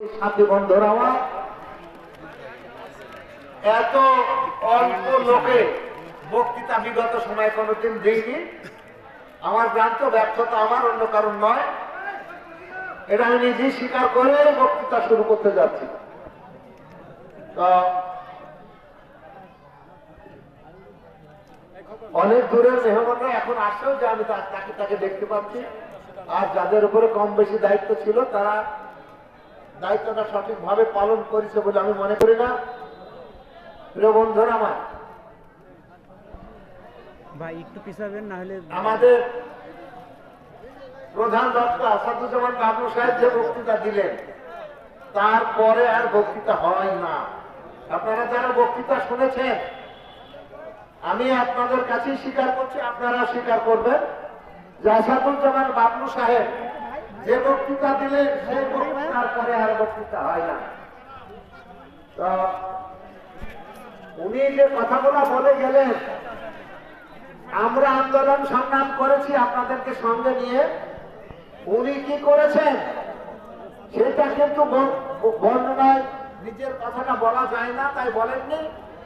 সাথে বন্ধুরা এত অল্প লোকে বক্তৃতা বিগত সময় কোনোদিন দিইনি। আমার ভ্রান্ত ব্যর্থতা আমার অন্য কারণ নয়। এটা আমি নিজেই স্বীকার করে বক্তৃতা শুরু করতে যাচ্ছি। তো, অনেক দূরের মেহমানরা এখন আসেও যে আমি তাকে তাকে দেখতে পাচ্ছি। আর যাদের উপরে কম বেশি দায়িত্ব ছিল, তারা দায়িত্বটা সঠিকভাবে পালন করেছে বলে আমি মনে করি না। প্রিয় বন্ধুরা আমার ভাই একটু পিছাবেন না হলে আমাদের প্রধান বক্তা আসাদুজ্জামান বাবু সাহেব যে বক্তৃতা দিলেন তারপরে আর বক্তৃতা হয় না। আপনারা যারা বক্তৃতা শুনেছেন আমি আপনাদের কাছেই স্বীকার করছি আপনারা স্বীকার করবেন যে আসাদুজ্জামান বাবলু সাহেব যে বক্তৃতা দিলেন সেই বক্তৃতার পরে আর বক্তৃতা হয় না। উনি যে কথাগুলো বলে গেলেন, আমরা আন্দোলন সংগ্রাম করেছি আপনাদেরকে সঙ্গে নিয়ে। উনি কি করেছেন, সেটা কিন্তু বর্ণনায় নিজের কথাটা বলা যায় না, তাই বলেননি,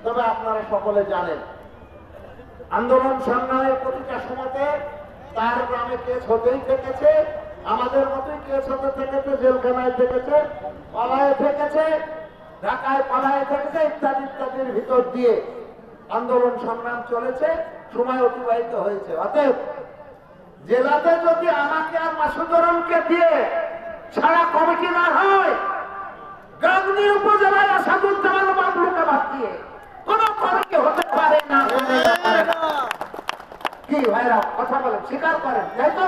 তবে আপনারা সকলে জানেন। আন্দোলন সংগ্রামের প্রতিটা সময়তে তার গ্রামে কেস হতেই থেকেছে আমাদের মতোই কেস হতে থেকেছে জেলখানায় থেকেছে পালায় থেকেছে ঢাকায় পালায় থেকেছে ইত্যাদি ইত্যাদির ভিতর দিয়ে আন্দোলন সংগ্রাম চলেছে সময় অতিবাহিত হয়েছে। অতএব জেলাতে যদি আমাকে আর মাসুদরমকে দিয়ে সারা কমিটি না হয় গাংনি উপজেলায় আসাদুজ্জামান বাবলুকে বাদ দিয়ে কোন কমিটি হতে পারে না। কি ভাইরা কথা বলেন স্বীকার করেন তাই তো?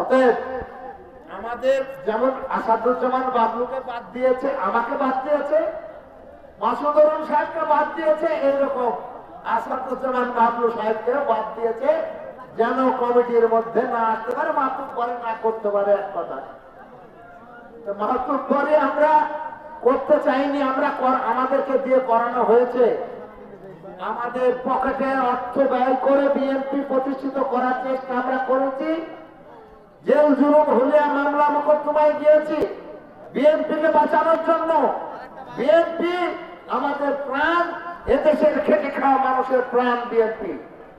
অতএব আমাদের যেমন আসাদুজ্জামান বাবলুকে বাদ দিয়েছে আমাকে বাদ দিয়েছে মাসুদরুল সাহেবকে বাদ দিয়েছে এইরকম আসাদুজ্জামান বাবলু সাহেবকে বাদ দিয়েছে যেন কমিটির মধ্যে না আসতে পারে মাতুব করে না করতে পারে এক কথা। তো মাতুব করে আমরা করতে চাইনি আমরা আমাদেরকে দিয়ে করানো হয়েছে। আমাদের পকেটে অর্থ ব্যয় করে বিএনপি প্রতিষ্ঠিত করার চেষ্টা আমরা করেছি। জেল জুলুম হুলিয়া মামলা মোকদ্দমায় গিয়েছি। বিএনপিকে বাঁচানোর জন্য। বিএনপি আমাদের প্রাণ, এদেশের খেটে খাওয়া মানুষের প্রাণ বিএনপি।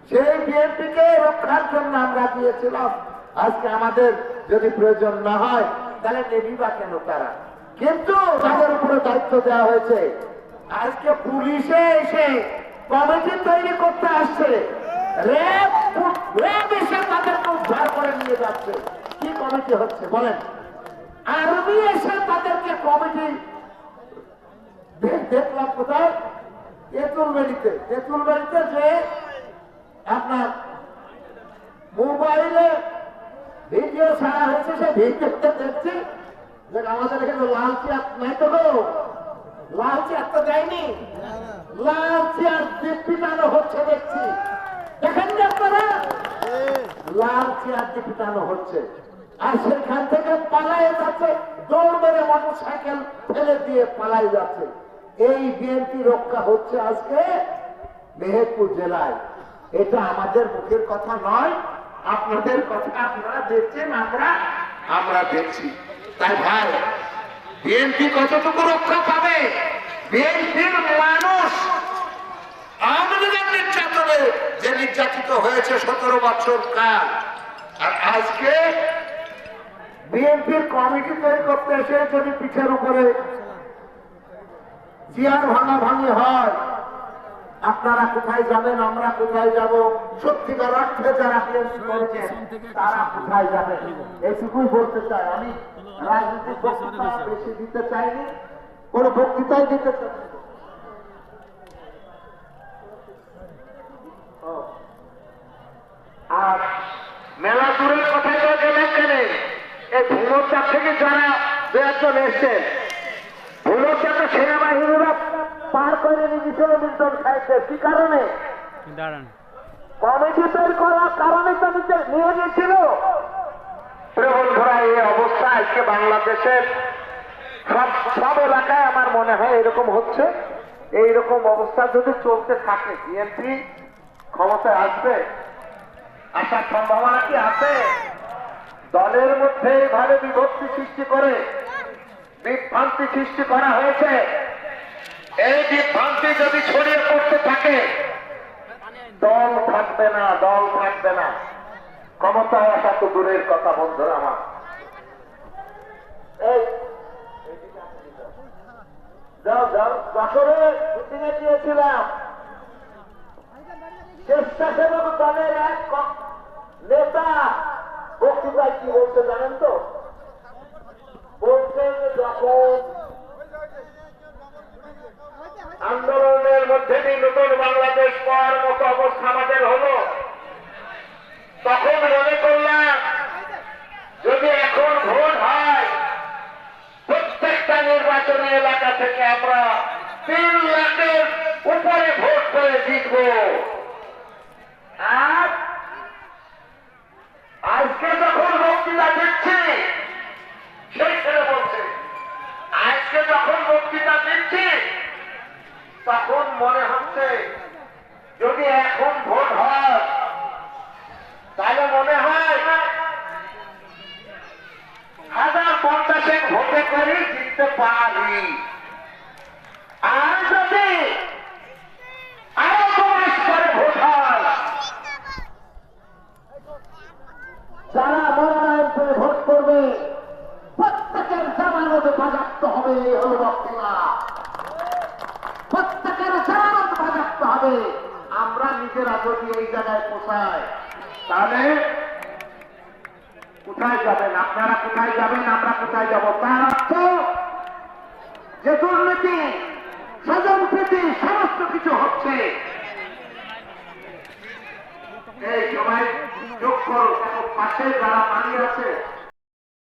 সেই বিএনপিকে রক্ষার জন্য আমরা দিয়েছিলাম আজকে আমাদের যদি প্রয়োজন না হয়, তাহলে নেবি বা কেন তারা? কিন্তু তাদের উপরে দায়িত্ব দেওয়া হয়েছে। আজকে পুলিশে এসে কমিটি তৈরি করতে আসছে। র্যাব র্যাব এসে তাদেরকে উদ্ধার করে নিয়ে যাচ্ছে। কি কমিটি হচ্ছে বলেন। আর্মি এসে তাদেরকে কমিটি দেখলাম কোথায়? তেঁতুলবাড়িতে। তেঁতুলবাড়িতে যে আপনার মোবাইলে ভিডিও ছাড়া হয়েছে সে ভিডিওতে দেখছি যে আমাদের এখানে লাল চেয়ার নাই তো লাল চেয়ার তো দেয়নি। লাল চেয়ার পিটানো হচ্ছে দেখছি। দেখেন আপনারা? লাল চেয়ার দিয়ে পিটানো হচ্ছে। আর সেখান থেকে পালাই যাচ্ছে। দৌড় মেরে মোটর সাইকেল ফেলে দিয়ে পালাই যাচ্ছে। এই বিএনপি রক্ষা হচ্ছে আজকে মেহেরপুর জেলায়। এটা আমাদের মুখের কথা নয় আপনাদের কথা আপনারা দেখছেন আমরা আমরা দেখছি। তাই ভাই বিএনপি কতটুকু রক্ষা পাবে? বিএনপির মানুষ আমাদের লীগের নির্যাতনে যে নির্যাতিত হয়েছে সতেরো বছর কাল। আর আজকে বিএনপির কমিটি তৈরি করতে এসে যদি পিঠের উপরে চেয়ার ভাঙা ভাঙি হয়, আপনারা কোথায় যাবেন, আমরা কোথায় যাব? সত্যিকার অর্থে যারা তারা কোথায় যাবেন এইটুকুই বলতে চাই আমি। রাজনৈতিক বক্তৃতা বেশি দিতে চাইনি, কোনো বক্তৃতাই দিতে চাই ও। আর মেলা দূরের কথাই তো গেলেন কেন এই ভূমরচার থেকে যারা একজন এসছেন সেনাবাহিনীরা পার করে নিয়ে গেছিল মিল্টন সাহেবদের কি কারণে? দাঁড়ান। কমিটি তৈরি করার কারণে তো নিয়ে গেছিল প্রিয় বন্ধুরা এই অবস্থা আজকে বাংলাদেশের সব সব এলাকায় আমার মনে হয় এরকম হচ্ছে। এইরকম অবস্থা যদি চলতে থাকে বিএনপি ক্ষমতায় আসবে আসার সম্ভাবনা কি আছে? দলের মধ্যে এইভাবে বিভক্তি সৃষ্টি করে বিভ্রান্তি সৃষ্টি করা হয়েছে। এই বিভ্রান্তি যদি ছড়িয়ে পড়তে থাকে, দল থাকবে না, দল থাকবে না। ক্ষমতায় আসা তো দূরের কথা, বন্ধুরা আমার। নেতা বক্তৃতায় কি বলছে জানেন তো? আন্দোলনের মধ্যে দিয়ে নতুন বাংলাদেশ পাওয়ার মতো অবস্থা আমাদের হলো তখন মনে করলাম যদি এখন ভোট হয় প্রত্যেকটা নির্বাচনী এলাকা থেকে আমরা তিন লাখের উপরে ভোট করে জিতব আর আজকে যখন বক্তৃতা দিচ্ছি সেই ছেলে বলছে আজকে যখন বক্তৃতা দিচ্ছি তখন মনে হচ্ছে যদি এখন ভোট হয় তাহলে মনে হয় হাজার পঞ্চাশেক ভোটে করে জিততে পারি আর যদি আরও দু মাস পরে ভোট হয় যারা মনোনয়ন করে ভোট করবে প্রত্যেকের জামানত বাজাপ্ত হবে এই হল বক্তৃতা প্রত্যেকের জামানত হবে আমরা নিজেরা যদি এই জায়গায় পোষাই তাহলে কোথায় যাবেন? আপনারা কোথায় যাবেন? আমরা কোথায় যাব? তার অর্থ যে দুর্নীতি স্বজন প্রীতি, সমস্ত কিছু হচ্ছে। এই সবাই যোগ করো। পাশে যারা দাঁড়িয়ে আছে